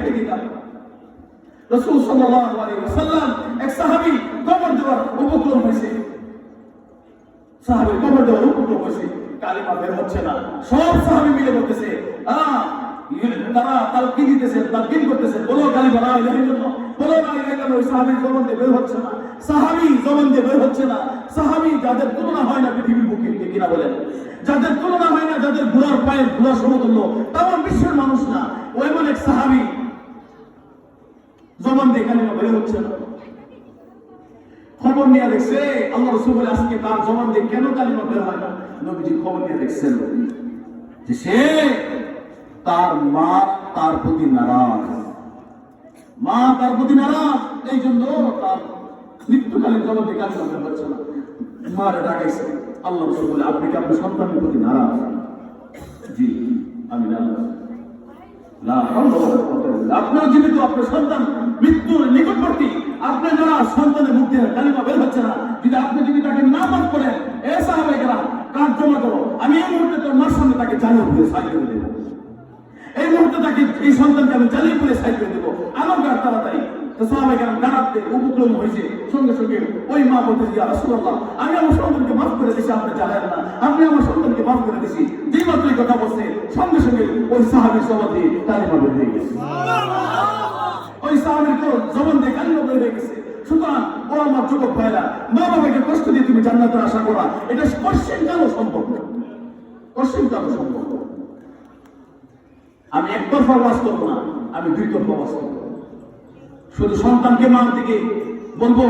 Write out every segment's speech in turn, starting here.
দিতাম। রসুল এক কবর দেওয়ার উপক্রম হয়েছে। কবর দেওয়ার উপক্রম হয়েছে। কালিমা বের হচ্ছে না। সব মিলে বলতেছে দিতেছে করতেছে। বলো বলো ওই দিয়ে বের হচ্ছে না। দিয়ে বের হচ্ছে না। যাদের তুলনা হয় না পৃথিবীর বুকে কিনা বলেন। যাদের তুলনা হয় না, যাদের ঘোড়ার পায়ের ঘোড়া সমতুল্য তাও বিশ্বের মানুষ না। ওই এক সাহাবী দিয়ে কালিমা বের হচ্ছে না। খবর নিয়ে দেখছে, আল্লাহ রসুল বলে, আজকে তার জবান দিয়ে কেন কালিমা বের হয় না? নবীজি খবর নিয়ে দেখছেন। যে সে তার মা তার প্রতি নারাজ। মা তার প্রতি নারাজ এই জন্য তার মৃত্যুকালীন জবান দিয়ে কালিমা বের হচ্ছে না। মারে ডাকাইছে। আল্লাহ রসুল বলে, আপনি কি আপনার সন্তানের প্রতি নারাজ? জি, আমি নারাজ। না আপনার জীবিত, আপনার সন্তান মৃত্যুর নিকটবর্তী। আপনার যারা সন্তানের মুখ দিয়ে কালিমা বের হচ্ছে না, যদি আপনি যদি তাকে না মাফ করেন এ সাহাবে গেলাম কাজ জমা করো। আমি এই মুহূর্তে তোর মার সামনে তাকে চালিয়ে দিয়ে সাইড করে দেবো। এই মুহূর্তে তাকে এই সন্তানকে আমি চালিয়ে করে করে দেবো। আমার গাছ তাড়াতাড়ি তো সাহাবে গেলাম দাঁড়াতে উপক্রম সঙ্গে সঙ্গে ওই মা বলতে ইয়া রাসূলুল্লাহ, আমি আমার সন্তানকে মাফ করে দিছি, আপনি চালায়েন না। আপনি আমার সন্তানকে মাফ করে দিছি। যেই মাত্র কথা বলছে, সঙ্গে সঙ্গে ওই সাহাবীর জবান দিয়ে কালিমা বের হয়ে গেছে। সাহাবীর তো জবান দিয়ে বের হয়ে গেছে সুতরাং ও আমার যুবক ভাইরা মা বাবাকে কষ্ট দিয়ে তুমি জান্নাতের আশা করা। এটা পশ্চিম কালো সম্পর্ক পশ্চিম কালো সম্পর্ক আমি একতরফা বাস করব না, আমি দুই তরফা বাস করব। শুধু সন্তানকে মার দিকে বলব,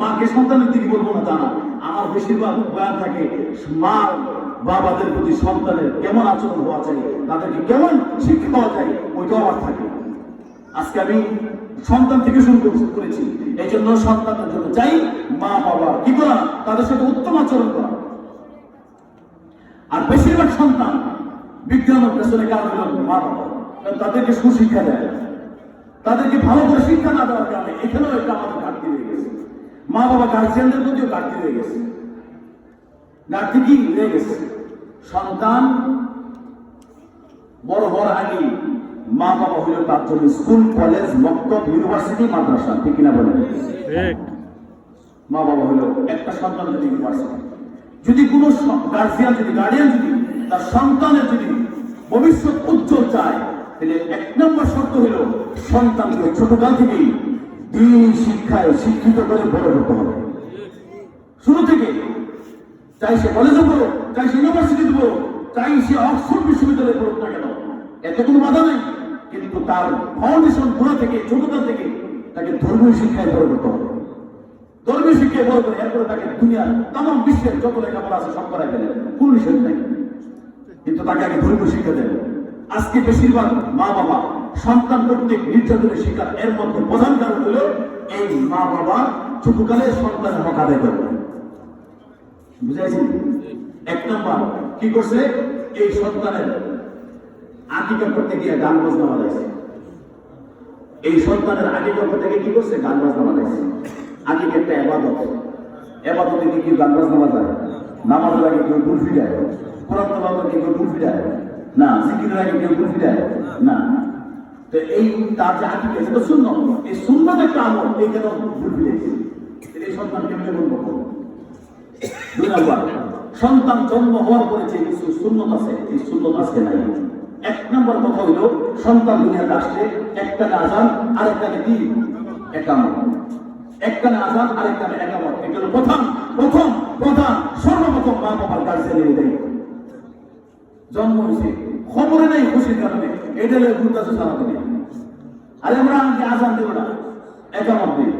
মাকে সন্তানের দিকে বলব না তা না। আমার বেশিরভাগ বয়ান থাকে, মা বাবাদের প্রতি সন্তানের কেমন আচরণ হওয়া চাই, তাদেরকে কেমন শিক্ষা হওয়া চাই, ওইটাও আমার থাকে। আজকে আমি সন্তান থেকে শুরু করেছি। এই জন্য সন্তানের জন্য চাই মা, বাবা কি করা তাদের সাথে উত্তম আচরণ করা। আর বেশিরভাগ সন্তান বিজ্ঞানের পেছনে হলো মা, বাবা। তাদেরকে সুশিক্ষা দেয়। তাদেরকে ভালো করে শিক্ষা না দেওয়ার কারণে এখানেও একটা আমাদের ঘাটতি রয়ে গেছে। মা, বাবা গার্জিয়ানদের প্রতিও ঘাটতি রয়ে গেছে। ঘাটতি কি? রয়ে গেছে। সন্তান বড় হওয়ার আগে মা বাবা হইল তার জন্য স্কুল কলেজ মক্তব ইউনিভার্সিটি মাদ্রাসা। ঠিক কিনা বলেন? মা বাবা হলো একটা সন্তান যদি ইউনিভার্সিটি যদি কোনো গার্জিয়ান যদি গার্ডিয়ান যদি তার সন্তানের যদি ভবিষ্যৎ উজ্জ্বল চায় তাহলে এক নম্বর শর্ত হলো সন্তানকে ছোটকাল থেকেই দিন শিক্ষায় শিক্ষিত করে বড় হতে হবে। শুরু থেকে চাই সে কলেজে পড়ো চাই সে ইউনিভার্সিটিতে পড়ো চাই সে অক্সফোর্ড বিশ্ববিদ্যালয়ে পড়ুক না কেন এত কোনো বাধা নেই। কিন্তু তার ফাউন্ডেশন গোড়া থেকে, ছোটকাল থেকে তাকে ধর্মীয় শিক্ষায় করতে হবে। ধর্মীয় শিক্ষায় বড় করে এরপরে তাকে দুনিয়ার তাম বিশ্বের যত লেখাপড়া আছে সব করাই ফেলে কোন নিষেধ নেই। কিন্তু তাকে আগে ধর্মীয় শিক্ষা দেয় আজকে বেশিরভাগ মা বাবা সন্তান কর্তৃক নির্যাতনের শিকার, এর মধ্যে প্রধান কারণ হলো এই মা বাবা ছোটকালে সন্তানের হক আদায় করে বুঝাইছি এক নম্বর, কি করছে? এই সন্তানের আকিকা করতে গিয়ে গান বাজনা বাজাইছে। এই সন্তানের আকিকা করতে গিয়ে কি করছে? গান বাজনা বাজাইছে। আকিকা একটা এবাদত। এবাদতে কি কেউ গান বাজনা বাজায়? নামাজের আগে কেউ গুলফি দেয় কোরআন তেলাওয়াতের আগে কেউ গুলফি দেয় না, জিকিরের আগে কেউ গুলফি দেয় না। তো এই তার যে আকিকা সেটা শূন্য এই শূন্যত একটা আমল, এই কেন গুলফি দিয়েছে এই সন্তান কেমনে বলব দুই নম্বর, সন্তান জন্ম হওয়ার পরে যে কিছু শূন্যত আছে, এই শূন্যত আজকে নাই। এক নম্বর কথা হইল, সন্তান দুনিয়াতে আসলে একটা আজান আর একটা কি? একামত। একটা আজান আর একটা একামত। এটা প্রথম প্রথম, প্রধান, সর্বপ্রথম মা বাবার গার্জেনের দায়িত্ব জন্ম হয়েছে। খবরে নেই খুশির কারণে। এটা হলো ঘুরতেছে সারা দুনিয়া আরে আমরা আজকে আজান দেব না। একামত দিই।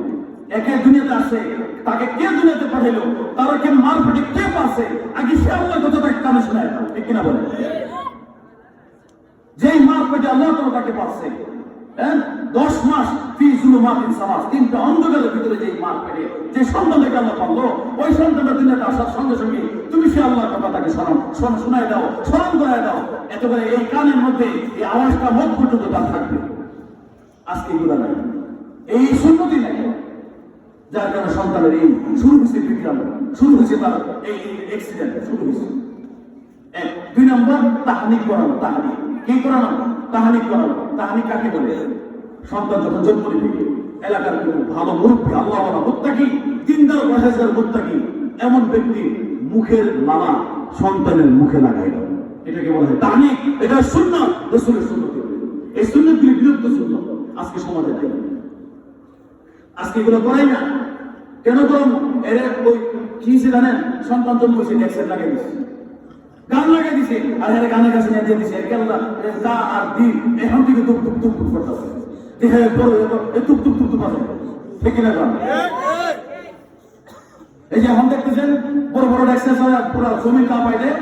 একে দুনিয়াতে আসে। তাকে কে দুনিয়াতে পাঠাইলো? তারা কে মার পেটে কে পাচ্ছে আগে সে আল্লাহ কথা তাকে কানে শোনায়। ঠিক কিনা বলে যেই মার পেটে আল্লাহ তালা তাকে পাচ্ছে হ্যাঁ? দশ মাস ফি জুলুমাতিন সামাস তিনটা অন্ধকারের ভিতরে যেই মার পেটে যে সন্তানকে আল্লাহ পারল ওই সন্তানটা দুনিয়াতে আসার সঙ্গে সঙ্গে তুমি সে আল্লাহ কথা তাকে স্মরণ স্মরণ শোনায় দাও, স্মরণ করায় দাও। এত করে এই কানের মধ্যে, এই আওয়াজটা মুখ পর্যন্ত তার থাকবে। আজকে এগুলো নাই। এই সুন্নতি নাই। যার কারণে সন্তানের এই শুরু হয়েছে বিক্রাম শুরু হয়েছে তার এই অ্যাক্সিডেন্ট শুরু হয়েছে। এক, দুই নম্বর তাহানি করানো তাহানি কি করানো তাহানি করানো তাহানি কাকে বলে? সন্তান যখন জন্ম নেবে, এলাকার কোনো ভালো মুরব্বী, আল্লাহ মুত্তাকি তিনদার পয়সার মুত্তাকি, এমন ব্যক্তি মুখের মালা সন্তানের মুখে লাগাইল এটাকে বলা হয় তাহলে এটা শূন্য রসুলের শূন্য এই শূন্যগুলি বিরুদ্ধ শূন্য আজকে সমাজে নাই। আজকে এগুলো করাই না। কেন করুন এর ওই কি জানেন? সন্তান জন্ম হয়েছে লাগাই দিচ্ছে গান লাগাই দিছে আর এর কাছে নিয়ে দিয়ে দিছে কেল্লা দা আর দি, এখন থেকে তুক তুক তুক তুক করতেছে। দেখে বড় এ তুক তুক তুক তুক আছে। ঠিক না এই যে এখন দেখতেছেন, বড় বড় ডেক্সেস পুরো জমি কাঁপাই দেয়,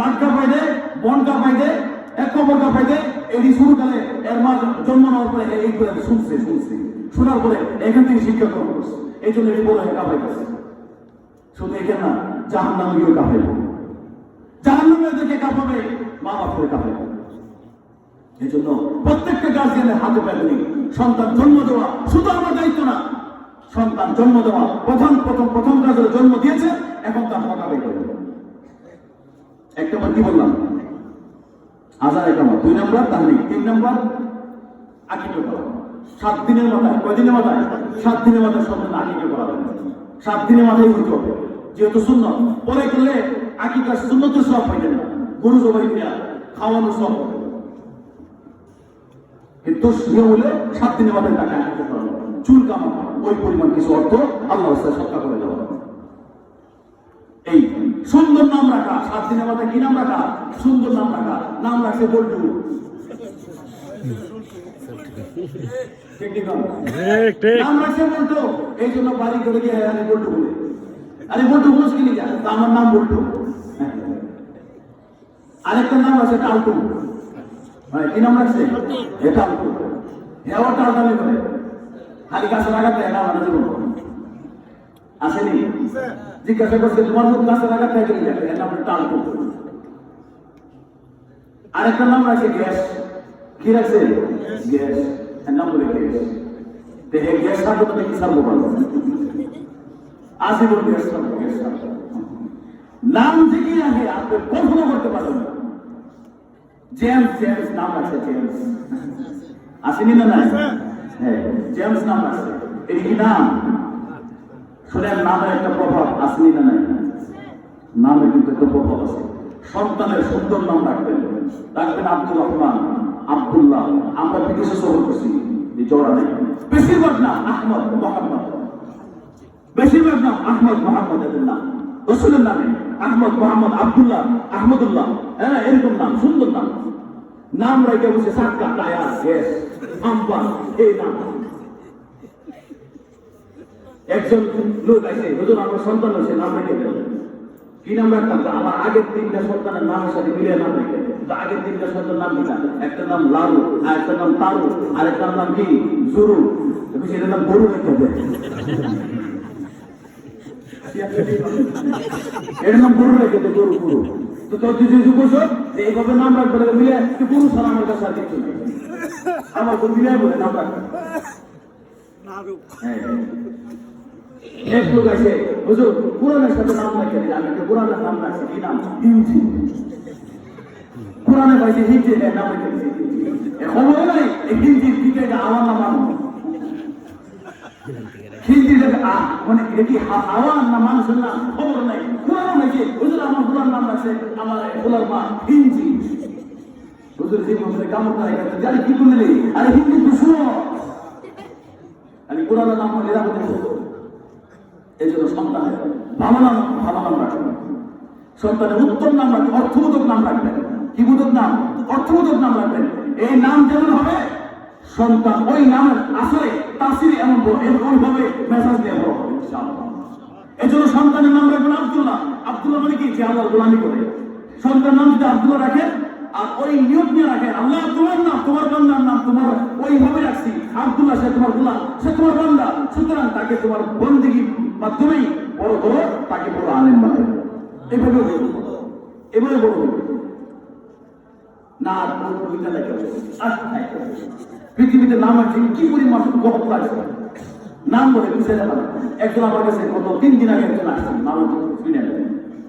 মাঠ কাঁপাই দেয়, বন কাঁপাই দেয়, এক কবর কাঁপাই দেয়। এটি শুরু করে এর মা জন্ম নেওয়ার পরে এই করে শুনছে শুনছে। শোনার পরে এখান থেকে শিক্ষা গ্রহণ করছে। এই জন্য এটি বড় হয়ে কাঁপাই শুধু এখানে না জাহান নামে গিয়েও কাঁপাইবে। জাহান দেখে কাঁপাবে, মা বাপ কাঁপাবে এই জন্য প্রত্যেকটা গার্জিয়ানের হাতে পায়ে সন্তান জন্ম দেওয়া শুধু আমার দায়িত্ব না, সন্তান জন্ম দেওয়া প্রথম প্রথম প্রথম কাজের জন্ম দিয়েছে, এখন তার হকা করে এক নম্বর কি বললাম? হাজার এক নম্বর। দুই নম্বর তাহলে তিন নম্বর আকিকে করা। সাত দিনের মাথায় কয় দিনের মাথায়? সাত দিনের মাথায় সন্তান আকিকে করা সাত দিনের মাথায় হবে। যেহেতু শূন্য পরে করলে আকিকার শূন্যত সব হইবে না। গরু জবাই দিয়া খাওয়ানো সব কিন্তু নিয়ম হলে সাত দিনের মাথায় টাকা করা হবে চুল কামানো ওই পরিমাণ কিছু অর্থ আল্লাহ সৎকার করে দেওয়া। এই সুন্দর নাম রাখা সাত দিনের মাথায় কি নাম রাখা? সুন্দর নাম রাখা। নাম রাখছে বল্টু। নাম রাখছে বল্টু। এই জন্য বাড়ি করে গিয়ে বল্টু বলে। আরে বল্টু বলছ কি তা আমার নাম বল্টু আরেকটা নাম আছে টালটু। মানে কি নাম রাখছে? এটা টালটু। হেওয়া টালটামি করে। খালি কাছে লাগাতে এটা আমার জীবন। আসেনি? জিজ্ঞাসা করছে, তোমার মুখ কাছে লাগাতে চলে যাবে এর নাম টালটু। আরেকটা নাম রাখছে গ্যাস। কি রাখছে? গ্যাস। এর নাম বলে গ্যাস। দেহে গ্যাস থাকবে তো কি সারবো আজীবন গ্যাস থাকব নাম থেকেই আগে আপনি কল্পনা করতে পারবেন না। জেমস জেমস নাম আছে জেমস। আসেনি না নাই? হ্যাঁ। জেমস নাম আছে। এই কি নাম? শুনেন নামের একটা প্রভাব আসেনি না নাই? নামে কিন্তু একটা প্রভাব আছে। সন্তানের সুন্দর নাম রাখবেন। রাখবেন আব্দুল রহমান আব্দুল্লাহ। আমরা বিদেশে সফর করছি। জোড়া নেই বেশিরভাগ নাম আহমদ মোহাম্মদ। বেশিরভাগ নাম আহমদ মোহাম্মদ এদের রসুলের নামে আহমদ মোহাম্মদ আবদুল্লাহ, আহমদুল্লাহ। হ্যাঁ এরকম নাম, সুন্দর নাম। নাম রেখে বসে সাক্কা টায়া গ্যাস আম্পান এই নাম। একজন লোক আছে, হুজুর, আমার সন্তান হয়েছে, নাম রেখে দেন কি নাম রাখতাম আমার আগের তিনটা সন্তানের নামের সাথে মিলিয়ে নাম রেখে আগের তিনটা সন্তান নাম দিলাম একটা নাম লালু, আর একটা নাম তারু, আর একটা নাম কি? জুরু। সেটার নাম গরু রেখে দেয়। এর নাম গরু রেখে দে গরু গরু। তো তোর যদি বসো যে এইভাবে নাম রাখবে তাহলে মিলে তুই গরু ছাড়া আমার কাছে আর কিছু আমার তো মিলে বলে নাম রাখবে। হ্যাঁ। এক লোক আছে, হুজুর, কোরআনের সাথে নাম রাখে আমি কোরআনের নাম রাখছি, কি নাম? পাইছে হিন্দি নাম নাই হিন্দির দিকে আমার নাম আনো হিন্দি থেকে আ মানে এটা কি না মানুষের নাম খবর নাই কোরআন নাকি হুজুর আমার কোরআন নাম আছে, আমার খোলার মা, হিন্দি। হুজুর যে মধ্যে কামড় নাই জানি কি করলে আরে হিন্দি তো শুনো। আমি কোরআনের নাম নিরাপদে এই জন্য সন্তানের ভালো নাম ভালো নাম রাখবেন সন্তানের উত্তম নাম রাখবেন অর্থবোধক নাম রাখবেন কি বোধক নাম? অর্থবোধক নাম রাখবেন এই নাম যেমন হবে, সন্তান ওই নামের আসলে তাসিরে এমন ওইভাবে মেসাজ ইনশাআল্লাহ। এই জন্য সন্তানের নাম রাখবেন আব্দুল্লাহ। আব্দুল্লাহ মানে কি? যে আল্লাহ গোলামি করে। সন্তান নাম যদি আব্দুল্লাহ রাখেন, আর ওই নিয়ত নিয়ে রাখেন, আল্লাহ তোমার নাম, তোমার বান্দার নাম, তোমার ওইভাবে রাখছি, আব্দুল্লাহ সে তোমার গোলাম, সে তোমার বান্দা, সুতরাং তাকে তোমার বন্দিগির মাধ্যমেই বড় করো তাকে বড় আলেম বানাবে এভাবে এভাবে বড়। না, আর কোনো কবিতা লেখা। পৃথিবীতে নাম আছে কি পরিমাণ গহত লাগছে নাম বলে যাবে না একজন আমার কাছে গত তিন দিন আগে একজন আসছে, নাম শুনে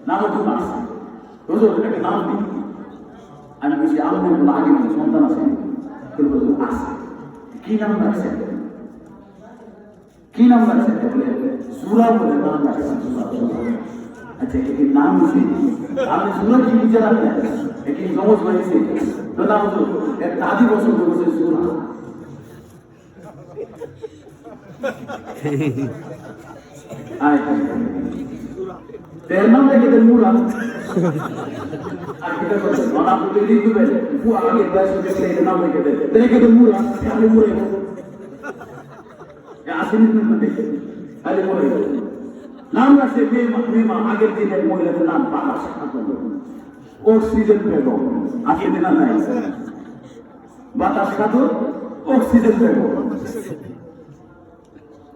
নাম জন্য আসছে। হুজুর এটাকে নাম দিই আমি বলছি আমার কোনো আগে কোনো সন্তান আছে? আছে। কি নাম রাখছেন কি নাম রাখছেন বলে সুরা বলে নাম রাখছেন আচ্ছা এটি নাম হচ্ছে আপনি সুরা কি বুঝে রাখলেন এটি জমজ হয়েছে নাম তো এক দাদি পছন্দ করছে সুরা তের নাম রেখে দেন মুরা আর কিটা করছে মানা বলে দিই দিবে ফু আগে বয়স দেখলে এর নাম দেন দেন দেখে রাখছে মেমা মেমা আগের দিনের মহিলাদের নাম পালাস অক্সিজেন বেগম আগের দিন বাতাস খাতুন অক্সিজেন বেগম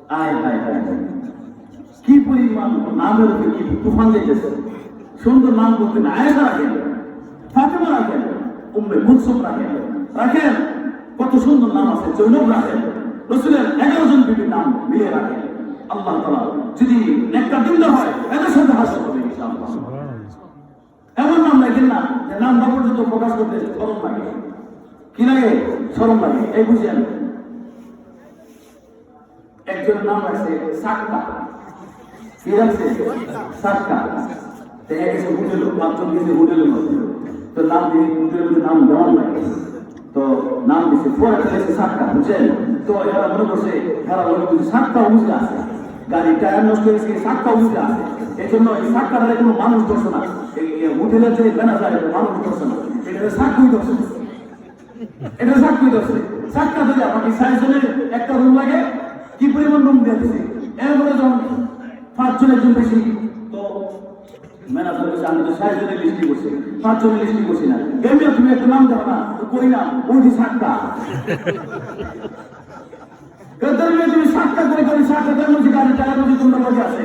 আয় হায় হায় হায়। কি পরিমাণ নামের উপরে কি তুফান লেগেছে সুন্দর নাম বলতেন আয়েশা রাখেন। ফাতেমা রাখেন। উম্মে কুলসুম রাখেন। রাখেন। কত সুন্দর নাম আছে। জৈনব রাখেন। রসুলের এগারো জন বিবির নাম মিলে রাখেন। আল্লাহ তালা যদি একটা দিন হয় এদের সাথে হাসতে হবে এমন নাম রাখেন না যে নামটা পর্যন্ত প্রকাশ করতে সরম লাগে। কি লাগে? সরম লাগে। এই বুঝেন। একজনের নাম আছে সাক্কা কি? রাখছে সাক্কা দেখা গেছে হোটেল পাঁচজন গেছে হোটেলের মধ্যে তো নাম দিয়ে হোটেলের মধ্যে নাম দেওয়ার লাগে। তো নাম দিছে, পরে ফেলেছে সাক্কা বুঝছেন তো এরা মনে করছে, এরা মনে করছে সাক্কা উজা আছে। গাড়ি টায়ার নষ্ট হয়েছে সাক্কা উজা আছে। এই জন্য এই সাক্কাটা কোনো মানুষ দোষ না। হোটেলের যে ম্যানেজার মানুষ দোষ না। এটা সাক্ষী দোষ এটা সাক্ষী দোষ সাক্কা ধরে আপনাকে সাইজ জনের একটা রুম লাগে কি পরিমাণ রুম দিয়েছে? এরপরে যখন পাঁচজনের জন্য বেশি, তো আমি তো লিস্টি করছি লিস্টি করছি না। তুমি একটা নাম না সাতটা। তুমি সাতটা সাতটা আছে?